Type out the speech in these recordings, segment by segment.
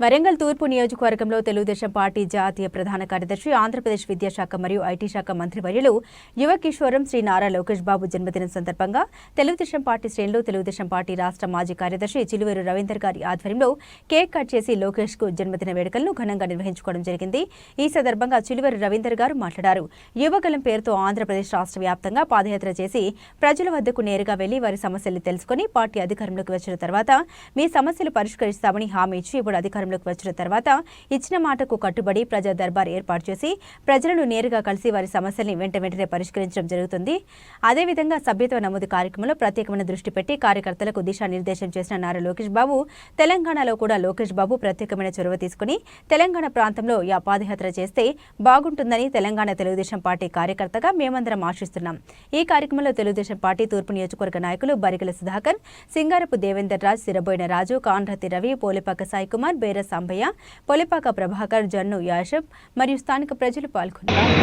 వరంగల్ తూర్పు నియోజకవర్గంలో తెలుగుదేశం పార్టీ జాతీయ ప్రధాన కార్యదర్శి ఆంధ్రప్రదేశ్ విద్యాశాఖ మరియు ఐటీ శాఖ మంత్రివర్యులు యువ కిషోరం శ్రీ నారా లోకేష్ బాబు జన్మదినం సందర్భంగా తెలుగుదేశం పార్టీ శ్రేణులు తెలుగుదేశం పార్టీ రాష్ట్ర మాజీ కార్యదర్శి చిలువేరు రవీందర్ గారి ఆధ్వర్యంలో కేక్ కట్ చేసి లోకేష్కు జన్మదిన వేడుకలను ఘనంగా నిర్వహించుకోవడం జరిగింది. ఈ సందర్భంగా చిలువేరు రవీందర్ గారు మాట్లాడారు. యువకలం పేరుతో ఆంధ్రప్రదేశ్ రాష్ట్ర వ్యాప్తంగా పాదయాత్ర చేసి ప్రజల వద్దకు నేరుగా వెళ్ళి వారి సమస్యలు తెలుసుకుని పార్టీ అధికారంలోకి వచ్చిన తర్వాత మీ సమస్యలు పరిష్కరిస్తామని హామీ ఇచ్చి ఇప్పుడు అధికారంలోకి వచ్చిన తర్వాత ఇచ్చిన మాటకు కట్టుబడి ప్రజా దర్బార్ ఏర్పాటు చేసి ప్రజలను నేరుగా కలిసి వారి సమస్యల్ని వెంట వెంటనే పరిష్కరించడం జరుగుతుంది. అదేవిధంగా సభ్యత్వ నమోదు కార్యక్రమంలో ప్రత్యేకమైన దృష్టి పెట్టి కార్యకర్తలకు దిశానిర్దేశం చేసిన నారా లోకేష్ బాబు తెలంగాణలో కూడా లోకేష్ బాబు ప్రత్యేకమైన చొరవ తీసుకుని తెలంగాణ ప్రాంతంలో ఈ పాదయాత్ర చేస్తే బాగుంటుందని తెలంగాణ తెలుగుదేశం పార్టీ కార్యకర్తగా మేమందరం ఆశిస్తున్నాం. ఈ కార్యక్రమంలో తెలుగుదేశం పార్టీ తూర్పు నియోజకవర్గ నాయకులు బరిగల సుధాకర్ సింగారపు దేవేందర్ రాజ్ సిరబోయిన రాజు కాన్రతి రవి పోలిపాక సాయి కుమార్ బేర సాంబయ్య పొలిపాక ప్రభాకర్ జన్ను యాషబ్ మరియు స్థానిక ప్రజలు పాల్గొన్నారు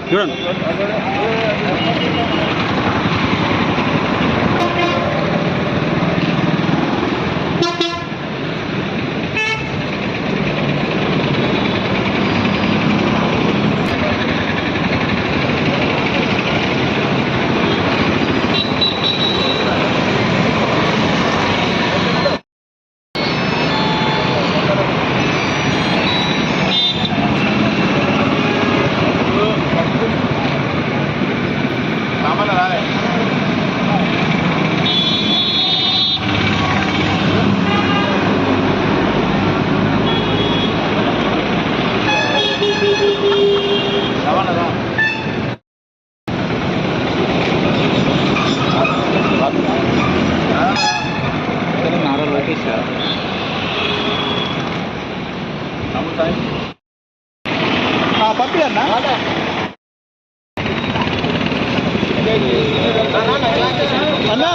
చూడండి అన్న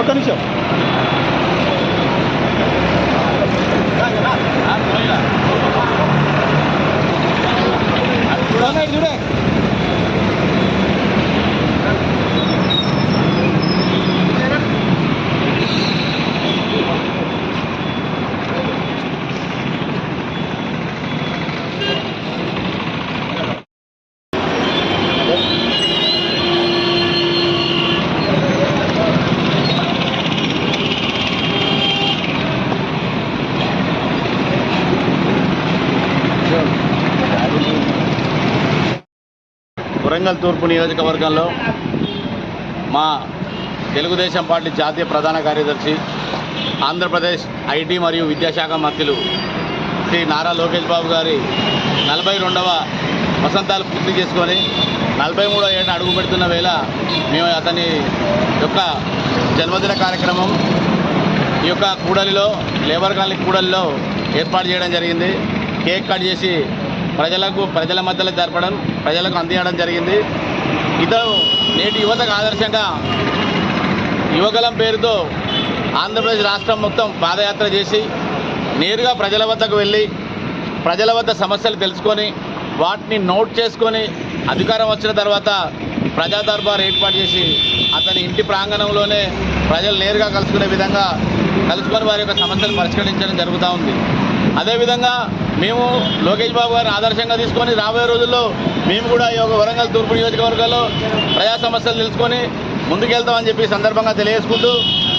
ఒక్క నిమిషం. వరంగల్ తూర్పు నియోజకవర్గంలో మా తెలుగుదేశం పార్టీ జాతీయ ప్రధాన కార్యదర్శి ఆంధ్రప్రదేశ్ ఐటీ మరియు విద్యాశాఖ మంత్రులు శ్రీ నారా లోకేష్ బాబు గారి నలభై రెండవ వసంతాలు పూర్తి చేసుకొని నలభై మూడవ ఏట అడుగు పెడుతున్న వేళ మేము అతని యొక్క జన్మదిన కార్యక్రమం ఈ యొక్క కూడలిలో లేబర్ కాలనీ కూడలిలో ఏర్పాటు చేయడం జరిగింది. కేక్ కట్ చేసి ప్రజలకు ప్రజల మధ్యలో జరపడం ప్రజలకు అందించడం జరిగింది. ఇతను నేటి యువతకు ఆదర్శంగా యువకులం పేరుతో ఆంధ్రప్రదేశ్ రాష్ట్రం మొత్తం పాదయాత్ర చేసి నేరుగా ప్రజల వద్దకు వెళ్ళి ప్రజల వద్ద సమస్యలు తెలుసుకొని వాటిని నోట్ చేసుకొని అధికారం వచ్చిన తర్వాత ప్రజా దర్బార్ ఏర్పాటు చేసి అతని ఇంటి ప్రాంగణంలోనే ప్రజలు నేరుగా కలుసుకునే విధంగా కలుసుకొని వారి యొక్క సమస్యలు పరిష్కరించడం జరుగుతూ ఉంది. అదేవిధంగా మేము లోకేష్ బాబు గారిని ఆదర్శంగా తీసుకొని రాబోయే రోజుల్లో మేము కూడా ఈ యొక్క వరంగల్ తూర్పు నియోజకవర్గాల్లో ప్రజా సమస్యలు తెలుసుకొని ముందుకెళ్తామని చెప్పి సందర్భంగా తెలియజేసుకుంటూ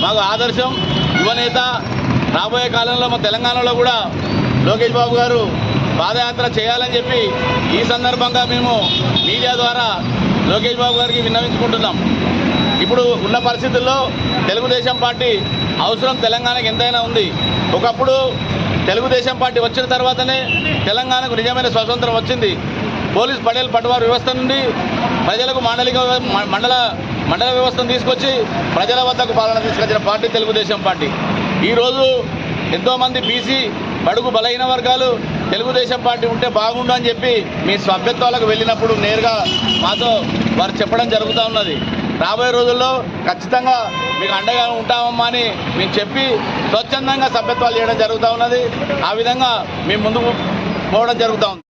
మాకు ఆదర్శం యువనేత రాబోయే కాలంలో మా తెలంగాణలో కూడా లోకేష్ బాబు గారు పాదయాత్ర చేయాలని చెప్పి ఈ సందర్భంగా మేము మీడియా ద్వారా లోకేష్ బాబు గారికి విన్నవించుకుంటున్నాం. ఇప్పుడు ఉన్న పరిస్థితుల్లో తెలుగుదేశం పార్టీ అవసరం తెలంగాణకి ఎంతైనా ఉంది. ఒకప్పుడు తెలుగుదేశం పార్టీ వచ్చిన తర్వాతనే తెలంగాణకు నిజమైన స్వతంత్రం వచ్చింది. పోలీస్ పడేలు పట్టువారు వ్యవస్థ నుండి ప్రజలకు మండలిక మ- మండల మండల వ్యవస్థను తీసుకొచ్చి ప్రజల వద్దకు పాలన తీసుకొచ్చిన పార్టీ తెలుగుదేశం పార్టీ. ఈరోజు ఎంతోమంది బీసీ బడుగు బలహీన వర్గాలు తెలుగుదేశం పార్టీ ఉంటే బాగుండు అని చెప్పి మీ సభ్యత్వాలకు వెళ్ళినప్పుడు నేరుగా మాతో వారు చెప్పడం జరుగుతూ ఉన్నది. రాబోయే రోజుల్లో ఖచ్చితంగా మీకు అండగా ఉంటామమ్మా అని మేము చెప్పి స్వచ్ఛందంగా సభ్యత్వాలు చేయడం జరుగుతూ ఉన్నది. ఆ విధంగా మేము ముందుకు పోవడం జరుగుతూ ఉంది.